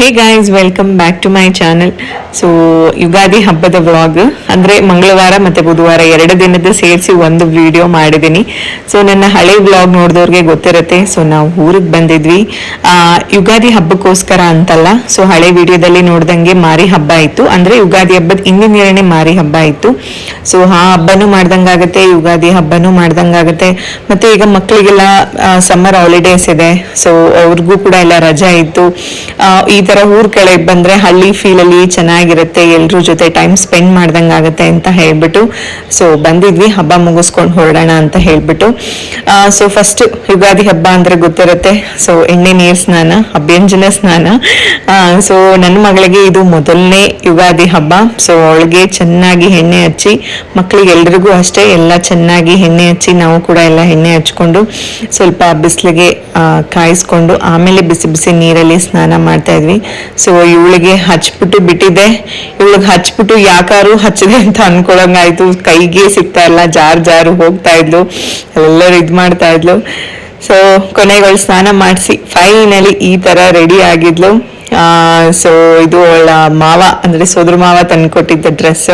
Hey guys welcome back to my channel so Ugadi ಹಬ್ಬದ vlog ಅಂದರೆ ಮಂಗಳವಾರ ಮತ್ತು ಬುಧವಾರ ಎರಡು ದಿನದ ಸೇರಿಸಿ ಒಂದು ವಿಡಿಯೋ ಮಾಡಿದ್ದೀನಿ. ಸೊ ನನ್ನ ಹಳೆ ವ್ಲಾಗ್ ನೋಡಿದವ್ರಿಗೆ ಗೊತ್ತಿರುತ್ತೆ. ಸೊ ನಾವು ಊರಿಗೆ ಬಂದಿದ್ವಿ. ಯುಗಾದಿ ಹಬ್ಬಕ್ಕೋಸ್ಕರ ಅಂತಲ್ಲ. ಸೊ ಹಳೆ ವಿಡಿಯೋದಲ್ಲಿ ನೋಡ್ದಂಗೆ ಮಾರಿ ಹಬ್ಬ ಇತ್ತು. ಅಂದರೆ ಯುಗಾದಿ ಹಬ್ಬದ ದಿನನೇ ಮಾರಿ ಹಬ್ಬ ಇತ್ತು. ಸೊ ಆ ಹಬ್ಬನೂ ಮಾಡ್ದಂಗಾಗತ್ತೆ ಯುಗಾದಿ ಹಬ್ಬನೂ ಮಾಡ್ದಂಗಾಗತ್ತೆ. ಮತ್ತು ಈಗ ಮಕ್ಕಳಿಗೆಲ್ಲ ಸಮ್ಮರ್ ಹಾಲಿಡೇಸ್ ಇದೆ. ಸೊ ಅವ್ರಿಗೂ ಕೂಡ ಎಲ್ಲ ರಜಾ ಇತ್ತು. ಈ ತರ ಊರ್ ಕಡೆ ಬಂದ್ರೆ ಹಳ್ಳಿ ಫೀಲ್ ಅಲ್ಲಿ ಚೆನ್ನಾಗಿರುತ್ತೆ, ಎಲ್ರ ಜೊತೆ ಟೈಮ್ ಸ್ಪೆಂಡ್ ಮಾಡ್ದಂಗ್ ಆಗುತ್ತೆ ಅಂತ ಹೇಳ್ಬಿಟ್ಟು ಸೊ ಬಂದಿದ್ವಿ, ಹಬ್ಬ ಮುಗಿಸ್ಕೊಂಡು ಹೊರಡೋಣ ಅಂತ ಹೇಳ್ಬಿಟ್ಟು. ಸೊ ಫಸ್ಟ್ ಯುಗಾದಿ ಹಬ್ಬ ಅಂದ್ರೆ ಗೊತ್ತಿರುತ್ತೆ ಸೊ ಎಣ್ಣೆ ನೀರ್ ಸ್ನಾನ, ಅಭ್ಯಂಜನ ಸ್ನಾನ. ಸೊ ನನ್ನ ಮಗಳಿಗೆ ಇದು ಮೊದಲನೇ ಯುಗಾದಿ ಹಬ್ಬ ಸೊ ಅವಳಿಗೆ ಚೆನ್ನಾಗಿ ಎಣ್ಣೆ ಹಚ್ಚಿ ಮಕ್ಕಳಿಗೆ ಎಲ್ರಿಗೂ ಅಷ್ಟೇ ಎಲ್ಲ ಚೆನ್ನಾಗಿ ಎಣ್ಣೆ ಹಚ್ಚಿ, ನಾವು ಕೂಡ ಎಲ್ಲ ಎಣ್ಣೆ ಹಚ್ಕೊಂಡು ಸ್ವಲ್ಪ ಬಿಸಿಲಿಗೆ ಕಾಯಿಸ್ಕೊಂಡು, ಆಮೇಲೆ ಬಿಸಿ ಬಿಸಿ ನೀರಲ್ಲಿ ಸ್ನಾನ ಮಾಡ್ತಾ ಇದ್ವಿ. ಸೊ ಇವಳಿಗೆ ಹಚ್ಬಿಟ್ಟು ಬಿಟ್ಟಿದ್ದೆ. ಇವಳಿಗೆ ಹಚ್ಬಿಟ್ಟು ಯಾಕಾರು ಹಚ್ಚಿದೆ ಅಂತ ಅನ್ಕೊಳಂಗಾಯ್ತು. ಕೈಗೆ ಸಿಗ್ತಾ ಇಲ್ಲ, ಜಾರ್ ಜಾರು ಹೋಗ್ತಾ ಇದ್ಲು. ಎಲ್ಲರೂ ಇದು ಮಾಡ್ತಾ ಇದ್ಲು. ಸೊ ಕೊನೆಗಳು ಸ್ನಾನ ಮಾಡಿಸಿ ಫೈನಲಿ ಈ ತರ ರೆಡಿ ಆಗಿದ್ಲು. ಸೊ ಇದು ಅವಳ ಮಾವ, ಅಂದ್ರೆ ಸೋದರ ಮಾವ ತಂದ್ಕೊಟ್ಟಿದ್ದ ಡ್ರೆಸ್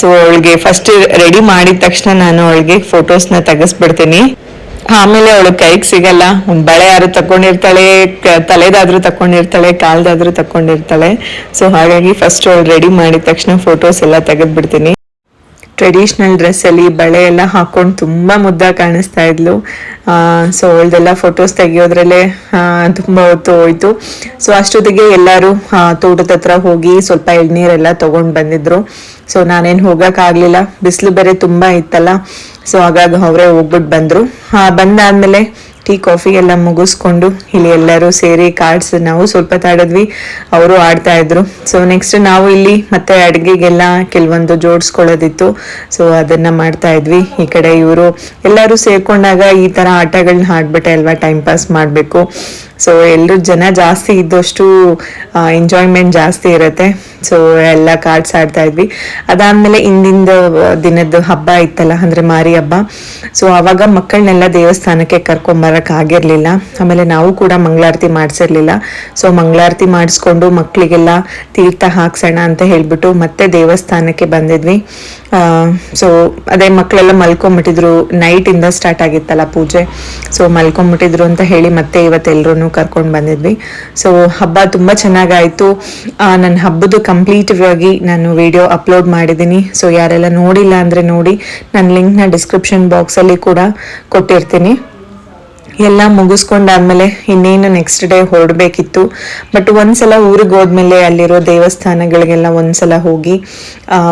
ಸೊ ಅವಳಿಗೆ ಫಸ್ಟ್ ರೆಡಿ ಮಾಡಿದ ತಕ್ಷಣ ನಾನು ಅವಳಿಗೆ ಫೋಟೋಸ್ನ ತೆಗೆಸ್ಬಿಡ್ತೀನಿ. ಆಮೇಲೆ ಅವಳು ಕೈಗೆ ಸಿಗಲ್ಲ. ಒಂದು ಬಳೆ ಯಾರು ತಕೊಂಡಿರ್ತಾಳೆ ತಲೆದಾದ್ರೂ ತಕೊಂಡಿರ್ತಾಳೆ ಕಾಲ್ದಾದ್ರೂ ತಕೊಂಡಿರ್ತಾಳೆ ಸೊ ಹಾಗಾಗಿ ಫಸ್ಟ್ ಅವಳು ರೆಡಿ ಮಾಡಿದ ತಕ್ಷಣ ಫೋಟೋಸ್ ಎಲ್ಲ ತೆಗೆದ್ಬಿಡ್ತೀನಿ. ಟ್ರೆಡಿಷ್ನಲ್ ಡ್ರೆಸ್ಸಲ್ಲಿ ಬಳೆ ಎಲ್ಲ ಹಾಕೊಂಡು ತುಂಬ ಮುದ್ದಾಗಿ ಕಾಣಿಸ್ತಾ ಇದ್ಲು. ಸೊ ಅವಳದೆಲ್ಲ ಫೋಟೋಸ್ ತೆಗಿಯೋದ್ರಲ್ಲೇ ತುಂಬಾ ಹೊತ್ತು ಹೋಯ್ತು. ಸೊ ಅಷ್ಟೊತ್ತಿಗೆ ಎಲ್ಲರೂ ತೋಟದ ಹತ್ರ ಹೋಗಿ ಸ್ವಲ್ಪ ಎಳ್ನೀರೆಲ್ಲ ತಗೊಂಡ್ ಬಂದಿದ್ರು. ಸೊ ನಾನೇನು ಹೋಗೋಕ್ಕಾಗಲಿಲ್ಲ. ಬಿಸಿಲು ಬೇರೆ ತುಂಬ ಇತ್ತಲ್ಲ. ಸೊ ಹಾಗಾಗಿ ಅವರೇ ಹೋಗ್ಬಿಟ್ಟು ಬಂದರು. ಬಂದಾದ್ಮೇಲೆ ಟೀ, ಕಾಫಿ ಎಲ್ಲ ಮುಗಿಸ್ಕೊಂಡು ಇಲ್ಲಿ ಎಲ್ಲರೂ ಸೇರಿ ಕಾರ್ಡ್ಸ್ ನಾವು ಸ್ವಲ್ಪ ತಾಡಿದ್ವಿ. ಅವರು ಆಡ್ತಾ ಇದ್ರು. ಸೊ ನೆಕ್ಸ್ಟ್ ನಾವು ಇಲ್ಲಿ ಮತ್ತೆ ಅಡುಗೆಗೆಲ್ಲ ಕೆಲವೊಂದು ಜೋಡಿಸ್ಕೊಳ್ಳೋದಿತ್ತು. ಸೊ ಅದನ್ನ ಮಾಡ್ತಾ ಇದ್ವಿ. ಈ ಕಡೆ ಇವರು ಎಲ್ಲರೂ ಸೇರ್ಕೊಂಡಾಗ ಈ ತರ ಆಟಗಳನ್ನ ಆಡ್ಬಿಟ್ಟೆ ಅಲ್ವಾ ಟೈಮ್ ಪಾಸ್ ಮಾಡಬೇಕು. ಸೊ ಎಲ್ಲರೂ ಜನ ಜಾಸ್ತಿ ಇದ್ದಷ್ಟು ಎಂಜಾಯ್ಮೆಂಟ್ ಜಾಸ್ತಿ ಇರುತ್ತೆ. ಸೊ ಎಲ್ಲ ಕಾರ್ಡ್ಸ್ ಆಡ್ತಾ ಇದ್ವಿ. ಅದಾದ್ಮೇಲೆ ಇಂದಿಂದ ದಿನದ ಹಬ್ಬ ಇತ್ತಲ್ಲ, ಅಂದ್ರೆ ಮಾರಿ ಹಬ್ಬ. ಸೊ ಅವಾಗ ಮಕ್ಕಳನ್ನೆಲ್ಲ ದೇವಸ್ಥಾನಕ್ಕೆ ಕರ್ಕೊಂಬರಕ್ ಆಗಿರ್ಲಿಲ್ಲ. ಆಮೇಲೆ ನಾವು ಕೂಡ ಮಂಗಳಾರತಿ ಮಾಡ್ಸಿರ್ಲಿಲ್ಲ. ಸೊ ಮಂಗಳಾರತಿ ಮಾಡಿಸ್ಕೊಂಡು ಮಕ್ಕಳಿಗೆಲ್ಲ ತೀರ್ಥ ಹಾಕ್ಸೋಣ ಅಂತ ಹೇಳ್ಬಿಟ್ಟು ಮತ್ತೆ ದೇವಸ್ಥಾನಕ್ಕೆ ಬಂದಿದ್ವಿ. ಸೊ ಅದೇ ಮಕ್ಕಳೆಲ್ಲ ಮಲ್ಕೊಂಬಿಟ್ಟಿದ್ರು. ನೈಟ್ ಇಂದ ಸ್ಟಾರ್ಟ್ ಆಗಿತ್ತಲ್ಲ ಪೂಜೆ. ಸೊ ಮಲ್ಕೊಂಬಿಟ್ಟಿದ್ರು ಅಂತ ಹೇಳಿ ಮತ್ತೆ ಇವತ್ತೆಲ್ಲರೂ ಕರ್ಕೊಂಡು ಬಂದಿದ್ವಿ. ಸೊ ಹಬ್ಬ ತುಂಬಾ ಚೆನ್ನಾಗಾಯ್ತು. ನನ್ನ ಹಬ್ಬದ ಕಂಪ್ಲೀಟ್ ಆಗಿ ನಾನು ವಿಡಿಯೋ ಅಪ್ಲೋಡ್ ಮಾಡಿದ್ದೀನಿ. ಸೊ ಯಾರೆಲ್ಲ ನೋಡಿಲ್ಲ ಅಂದರೆ ನೋಡಿ ನನ್ನ ಲಿಂಕ್ನ ಡಿಸ್ಕ್ರಿಪ್ಷನ್ ಬಾಕ್ಸಲ್ಲಿ ಕೂಡ ಕೊಟ್ಟಿರ್ತೀನಿ. ಎಲ್ಲ ಮುಗಿಸ್ಕೊಂಡಾದ್ಮೇಲೆ ಇನ್ನೇನು ನೆಕ್ಸ್ಟ್ ಡೇ ಹೊರಡಬೇಕಿತ್ತು. ಬಟ್ ಒಂದ್ಸಲ ಊರಿಗೆ ಹೋದ್ಮೇಲೆ ಅಲ್ಲಿರೋ ದೇವಸ್ಥಾನಗಳಿಗೆಲ್ಲ ಒಂದ್ಸಲ ಹೋಗಿ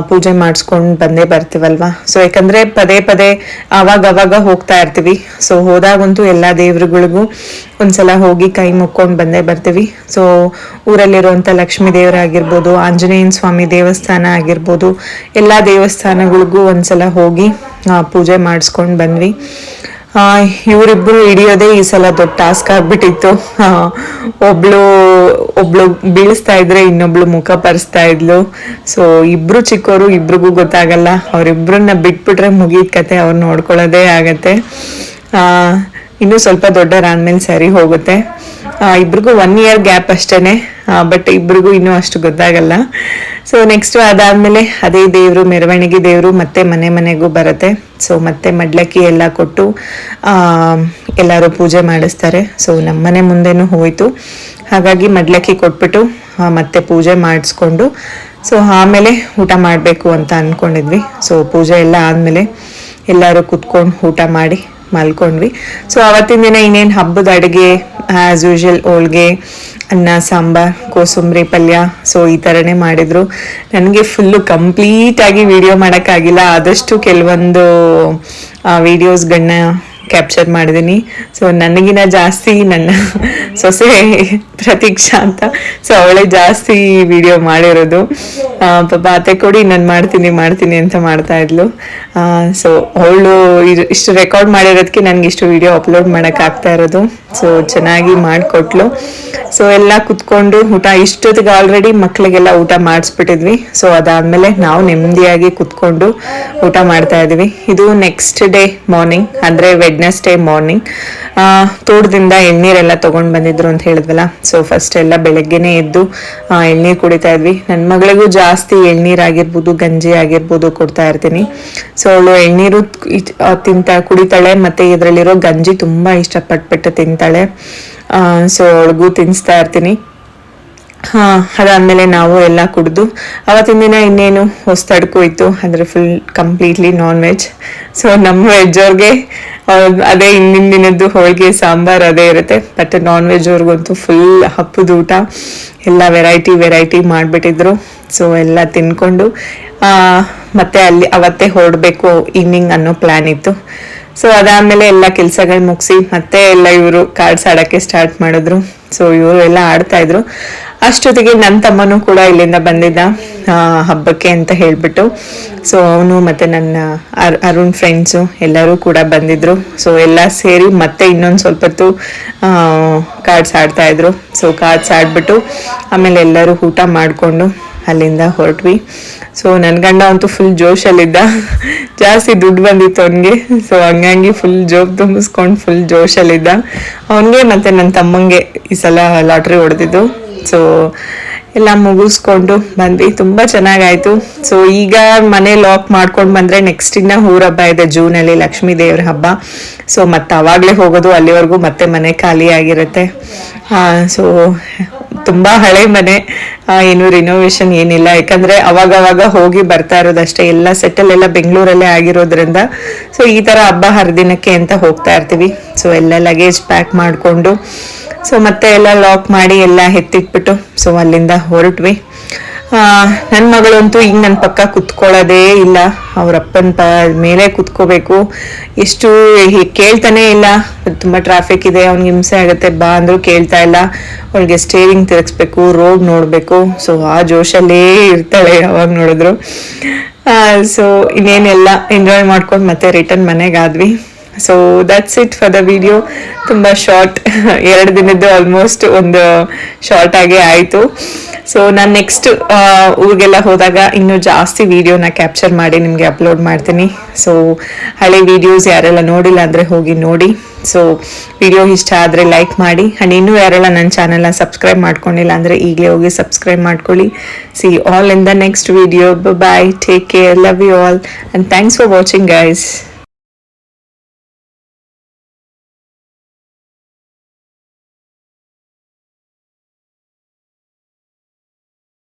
ಪೂಜೆ ಮಾಡಿಸ್ಕೊಂಡು ಬಂದೇ ಬರ್ತೀವಲ್ವಾ? ಸೊ ಯಾಕಂದ್ರೆ ಪದೇ ಪದೇ ಅವಾಗ ಅವಾಗ ಹೋಗ್ತಾ ಇರ್ತೀವಿ. ಸೊ ಹೋದಾಗಂತೂ ಎಲ್ಲ ದೇವ್ರುಗಳಿಗೂ ಒಂದ್ಸಲ ಹೋಗಿ ಕೈ ಮುಕ್ಕೊಂಡು ಬಂದೇ ಬರ್ತೀವಿ. ಸೊ ಊರಲ್ಲಿರುವಂಥ ಲಕ್ಷ್ಮೀ ದೇವರಾಗಿರ್ಬೋದು ಆಂಜನೇಯನ ಸ್ವಾಮಿ ದೇವಸ್ಥಾನ ಆಗಿರ್ಬೋದು, ಎಲ್ಲ ದೇವಸ್ಥಾನಗಳಿಗೂ ಒಂದ್ಸಲ ಹೋಗಿ ಪೂಜೆ ಮಾಡಿಸ್ಕೊಂಡು ಬಂದ್ವಿ. ಆ, ಇವರಿಬ್ರು ಹಿಡಿಯೋದೇ ಈ ಸಲ ದೊಡ್ಡ ಟಾಸ್ಕ್ ಆಗ್ಬಿಟ್ಟಿತ್ತು. ಒಬ್ಳು ಒಬ್ಳು ಬೀಳಿಸ್ತಾ ಇದ್ರೆ ಇನ್ನೊಬ್ಳು ಮುಖ ಪರಿಸ್ತಾ ಇದ್ಲು. ಸೊ ಇಬ್ರು ಚಿಕ್ಕವರು ಇಬ್ರಿಗೂ ಗೊತ್ತಾಗಲ್ಲ. ಅವ್ರಿಬ್ರನ್ನ ಬಿಟ್ಬಿಟ್ರೆ ಮುಗಿದ ಕತೆ ಅವ್ರು ನೋಡ್ಕೊಳ್ಳೋದೇ ಆಗತ್ತೆ. ಇನ್ನೂ ಸ್ವಲ್ಪ ದೊಡ್ಡವರಾದ್ಮೇಲೆ ಸರಿ ಹೋಗುತ್ತೆ. ಇಬ್ರಿಗೂ ಒನ್ ಇಯರ್ ಗ್ಯಾಪ್ ಅಷ್ಟೇನೆ. ಬಟ್ ಇಬ್ರಿಗೂ ಇನ್ನೂ ಅಷ್ಟು ಗೊತ್ತಾಗಲ್ಲ. ಸೊ ನೆಕ್ಸ್ಟ್ ಅದಾದಮೇಲೆ ಅದೇ ದೇವರು, ಮೆರವಣಿಗೆ ದೇವರು ಮತ್ತೆ ಮನೆ ಮನೆಗೂ ಬರುತ್ತೆ. ಸೊ ಮತ್ತೆ ಮಡ್ಲಕ್ಕಿ ಎಲ್ಲ ಕೊಟ್ಟು ಎಲ್ಲರೂ ಪೂಜೆ ಮಾಡಿಸ್ತಾರೆ. ಸೊ ನಮ್ಮನೆ ಮುಂದೆನೂ ಹೋಯಿತು. ಹಾಗಾಗಿ ಮಡ್ಲಕ್ಕಿ ಕೊಟ್ಬಿಟ್ಟು ಮತ್ತೆ ಪೂಜೆ ಮಾಡಿಸ್ಕೊಂಡು ಸೊ ಆಮೇಲೆ ಊಟ ಮಾಡಬೇಕು ಅಂತ ಅಂದ್ಕೊಂಡಿದ್ವಿ ಸೊ ಪೂಜೆ ಎಲ್ಲ ಆದಮೇಲೆ ಎಲ್ಲರೂ ಕುತ್ಕೊಂಡು ಊಟ ಮಾಡಿ ಮಲ್ಕೊಂಡ್ವಿ. ಸೊ ಅವತ್ತಿನ ದಿನ ಇನ್ನೇನು ಹಬ್ಬದ ಅಡುಗೆ? ಆ್ಯಸ್ ಯೂಶಲ್ ಹೋಳ್ಗೆ, ಅನ್ನ, ಸಾಂಬಾರ್, ಕೋಸಂಬರಿ, ಪಲ್ಯ. ಸೊ ಈ ಥರನೇ ಮಾಡಿದ್ರು. ನನಗೆ ಫುಲ್ಲು ಕಂಪ್ಲೀಟಾಗಿ ವಿಡಿಯೋ ಮಾಡೋಕ್ಕಾಗಿಲ್ಲ. ಆದಷ್ಟು ಕೆಲವೊಂದು ವಿಡಿಯೋಸ್ಗಳನ್ನ ಕ್ಯಾಪ್ಚರ್ ಮಾಡಿದ್ದೀನಿ ಸೊ ನನಗಿನ ಜಾಸ್ತಿ ನನ್ನ ಸೊಸೆ ಪ್ರತೀಕ್ಷಾ ಅಂತ ಸೊ ಅವಳೇ ಜಾಸ್ತಿ ವಿಡಿಯೋ ಮಾಡಿರೋದು. ಪಾಪ ಅತ್ತೆ ಕೊಡಿ, ನಾನು ಮಾಡ್ತೀನಿ ಮಾಡ್ತೀನಿ ಅಂತ ಮಾಡ್ತಾ ಇದ್ಲು. ಸೊ ಅವಳು ಇಷ್ಟು ರೆಕಾರ್ಡ್ ಮಾಡಿರೋದಕ್ಕೆ ನನಗೆ ಇಷ್ಟು ವಿಡಿಯೋ ಅಪ್ಲೋಡ್ ಮಾಡೋಕ್ಕಾಗ್ತಾ ಇರೋದು. ಸೊ ಚೆನ್ನಾಗಿ ಮಾಡಿಕೊಟ್ಲು. ಸೊ ಎಲ್ಲ ಕುತ್ಕೊಂಡು ಊಟ, ಇಷ್ಟೊತ್ತಿಗೆ ಆಲ್ರೆಡಿ ಮಕ್ಕಳಿಗೆಲ್ಲ ಊಟ ಮಾಡಿಸ್ಬಿಟ್ಟಿದ್ವಿ. ಸೊ ಅದಾದ್ಮೇಲೆ ನಾವು ನೆಮ್ಮದಿಯಾಗಿ ಕುತ್ಕೊಂಡು ಊಟ ಮಾಡ್ತಾ ಇದ್ವಿ. ಇದು ನೆಕ್ಸ್ಟ್ ಡೇ ಮಾರ್ನಿಂಗ್ ಅಂದ್ರೆ ವೆಡ್ನೆಸ್ಡೇ ಮಾರ್ನಿಂಗ್ ತೋಟದಿಂದ ಎಣ್ಣೀರೆಲ್ಲ ತಗೊಂಡ್ ಬಂದಿದ್ರು ಅಂತ ಹೇಳಿದ್ವಲ್ಲ. ಸೊ ಫಸ್ಟ್ ಎಲ್ಲ ಬೆಳಗ್ಗೆನೇ ಎದ್ದು ಎಳ್ನೀರು ಕುಡಿತಾ ಇದ್ವಿ. ನನ್ನ ಮಗಳಿಗೂ ಜಾಸ್ತಿ ಎಳ್ನೀರು ಆಗಿರ್ಬೋದು, ಗಂಜಿ ಆಗಿರ್ಬೋದು ಕೊಡ್ತಾ ಇರ್ತೀನಿ. ಸೊ ಅವಳು ಎಳ್ನೀರು ತಿಂತ, ಕುಡಿತಾಳೆ, ಮತ್ತು ಇದರಲ್ಲಿರೋ ಗಂಜಿ ತುಂಬ ಇಷ್ಟಪಟ್ಬಿಟ್ಟು ತಿಂತಾಳೆ. ಸೊ ಅವಳಿಗೂ ತಿನ್ನಿಸ್ತಾ ಇರ್ತೀನಿ. ಹಾ, ಅದಾದ್ಮೇಲೆ ನಾವು ಎಲ್ಲ ಕುಡಿದು, ಅವತ್ತಿನ ದಿನ ಇನ್ನೇನು ಹೊಸ್ತಡ್ಕು ಇತ್ತು, ಅಂದರೆ full completely non veg so ನಮ್ಮ ವೆಜ್ ಅವ್ರಿಗೆ ಅದೇ ಹಿಂದಿನ ದಿನದ್ದು ಹೋಳಿಗೆ, ಸಾಂಬಾರ್ ಅದೇ ಇರುತ್ತೆ ಬಟ್ ನಾನ್ ವೆಜ್ ಅವ್ರಿಗಂತೂ ಫುಲ್ ಹಪ್ಪದ ಊಟ, ಎಲ್ಲ ವೆರೈಟಿ ವೆರೈಟಿ ಮಾಡಿಬಿಟ್ಟಿದ್ರು. ಸೊ ಎಲ್ಲ ತಿನ್ಕೊಂಡು ಮತ್ತೆ ಅಲ್ಲಿ ಅವತ್ತೇ ಹೊರಡಬೇಕು ಈವ್ನಿಂಗ್ ಅನ್ನೋ ಪ್ಲ್ಯಾನ್ ಇತ್ತು. ಸೊ ಅದಾದಮೇಲೆ ಎಲ್ಲ ಕೆಲಸಗಳು ಮುಗಿಸಿ ಮತ್ತೆ ಎಲ್ಲ ಇವರು ಕಾರ್ಡ್ಸ್ ಆಡೋಕ್ಕೆ ಸ್ಟಾರ್ಟ್ ಮಾಡಿದ್ರು. ಸೊ ಇವರು ಎಲ್ಲ ಆಡ್ತಾ ಇದ್ರು. ಅಷ್ಟೊತ್ತಿಗೆ ನನ್ನ ತಮ್ಮನೂ ಕೂಡ ಇಲ್ಲಿಂದ ಬಂದಿದ್ದ ಹಬ್ಬಕ್ಕೆ ಅಂತ ಹೇಳಿಬಿಟ್ಟು. ಸೊ ಅವನು ಮತ್ತೆ ನನ್ನ ಅರ್, ಅರುಣ್ ಫ್ರೆಂಡ್ಸು ಎಲ್ಲರೂ ಕೂಡ ಬಂದಿದ್ರು. ಸೊ ಎಲ್ಲ ಸೇರಿ ಮತ್ತೆ ಇನ್ನೊಂದು ಸ್ವಲ್ಪ ಹೊತ್ತು ಕಾರ್ಡ್ಸ್ ಆಡ್ತಾ ಇದ್ರು. ಸೊ ಕಾರ್ಡ್ಸ್ ಆಡ್ಬಿಟ್ಟು ಆಮೇಲೆ ಎಲ್ಲರೂ ಊಟ ಮಾಡಿಕೊಂಡು ಅಲ್ಲಿಂದ ಹೊರಟ್ವಿ. ಸೊ ನನ್ನ ಗಂಡ ಅಂತೂ ಫುಲ್ ಜೋಶಲ್ಲಿದ್ದ. ಜಾಸ್ತಿ ದುಡ್ಡು ಬಂದಿತ್ತು ಅವನಿಗೆ. ಸೊ ಹಂಗಾಗಿ ಫುಲ್ ಜೋಬ್ ತುಂಬಿಸ್ಕೊಂಡು ಫುಲ್ ಜೋಶಲ್ಲಿದ್ದ. ಅವನಿಗೆ ಮತ್ತು ನನ್ನ ತಮ್ಮಂಗೆ ಈ ಸಲ ಲಾಟ್ರಿ ಹೊಡೆದಿದ್ದು. ಸೊ ಎಲ್ಲ ಮುಗಿಸ್ಕೊಂಡು ಬಂದ್ವಿ. ತುಂಬ ಚೆನ್ನಾಗಾಯಿತು. ಸೊ ಈಗ ಮನೆ ಲಾಕ್ ಮಾಡ್ಕೊಂಡು ಬಂದರೆ ನೆಕ್ಸ್ಟ್ ಇನ್ನ ಊರ ಹಬ್ಬ ಇದೆ. ಜೂನಲ್ಲಿ ಲಕ್ಷ್ಮೀ ದೇವ್ರ ಹಬ್ಬ. ಸೊ ಮತ್ತೆ ಆವಾಗಲೇ ಹೋಗೋದು, ಅಲ್ಲಿವರೆಗೂ ಮತ್ತೆ ಮನೆ ಖಾಲಿ ಆಗಿರುತ್ತೆ ಸೊ ತುಂಬ ಹಳೆ ಮನೆ. ಏನು ರಿನೋವೇಷನ್ ಏನಿಲ್ಲ. ಯಾಕಂದ್ರೆ ಅವಾಗ ಅವಾಗ ಹೋಗಿ ಬರ್ತಾ ಇರೋದಷ್ಟೇ. ಎಲ್ಲ ಸೆಟಲ್ ಎಲ್ಲ ಬೆಂಗಳೂರಲ್ಲೇ ಆಗಿರೋದ್ರಿಂದ. ಸೊ ಈ ತರ ಹಬ್ಬ ಹರಿದಿನಕ್ಕೆ ಅಂತ ಹೋಗ್ತಾ ಇರ್ತೀವಿ. ಸೊ ಎಲ್ಲ ಲಗೇಜ್ ಪ್ಯಾಕ್ ಮಾಡಿಕೊಂಡು. ಸೊ ಮತ್ತೆ ಎಲ್ಲ ಲಾಕ್ ಮಾಡಿ ಎಲ್ಲ ಎತ್ತಿಟ್ಬಿಟ್ಟು. ಸೊ ಅಲ್ಲಿಂದ ಹೊರಟ್ವಿ. ನನ್ನ ಮಗಳಂತೂ ಈಗ ನನ್ನ ಪಕ್ಕ ಕುತ್ಕೊಳ್ಳೋದೇ ಇಲ್ಲ. ಅವ್ರ ಅಪ್ಪನ ಪ ಮೇಲೆ ಕುತ್ಕೋಬೇಕು. ಎಷ್ಟು ಕೇಳ್ತಾನೆ ಇಲ್ಲ. ತುಂಬ ಟ್ರಾಫಿಕ್ ಇದೆ, ಅವ್ನಿಗೆ ಹಿಂಸೆ ಆಗುತ್ತೆ, ಬಾ ಅಂದರೂ ಕೇಳ್ತಾ ಇಲ್ಲ. ಅವಳಿಗೆ ಸ್ಟೇರಿಂಗ್ ತಿರುಗಿಸ್ಬೇಕು ರೋಡ್ ನೋಡಬೇಕು. ಸೊ ಆ ಜೋಶಲ್ಲೇ ಇರ್ತಾಳೆ ಯಾವಾಗ ನೋಡಿದ್ರು. ಸೊ ಇನ್ನೇನೆಲ್ಲ ಎಂಜಾಯ್ ಮಾಡ್ಕೊಂಡು ಮತ್ತೆ return ಮನೆಗಾದ್ವಿ so that's it for the video ತುಂಬ ಶಾರ್ಟ್ ಎರಡು ದಿನದ್ದು ಆಲ್ಮೋಸ್ಟ್ ಒಂದು ಶಾರ್ಟ್ ಆಗೇ ಆಯಿತು. ಸೊ ನಾನು ನೆಕ್ಸ್ಟ್ ಊರಿಗೆಲ್ಲ ಹೋದಾಗ ಇನ್ನೂ ಜಾಸ್ತಿ ವಿಡಿಯೋನ ಕ್ಯಾಪ್ಚರ್ ಮಾಡಿ ನಿಮಗೆ ಅಪ್ಲೋಡ್ ಮಾಡ್ತೀನಿ. ಸೊ ಹಳೆ ವಿಡಿಯೋಸ್ ಯಾರೆಲ್ಲ ನೋಡಿಲ್ಲ ಅಂದರೆ ಹೋಗಿ ನೋಡಿ. ಸೊ ವಿಡಿಯೋ ಇಷ್ಟ ಆದರೆ ಲೈಕ್ ಮಾಡಿ. ಆ್ಯಂಡ್ ಇನ್ನೂ ಯಾರೆಲ್ಲ ನನ್ನ ಚಾನಲ್ನ ಸಬ್ಸ್ಕ್ರೈಬ್ ಮಾಡ್ಕೊಂಡಿಲ್ಲ ಅಂದರೆ ಈಗಲೇ ಹೋಗಿ ಸಬ್ಸ್ಕ್ರೈಬ್ ಮಾಡ್ಕೊಳ್ಳಿ. See all in the next video bye take care love you all and thanks for watching guys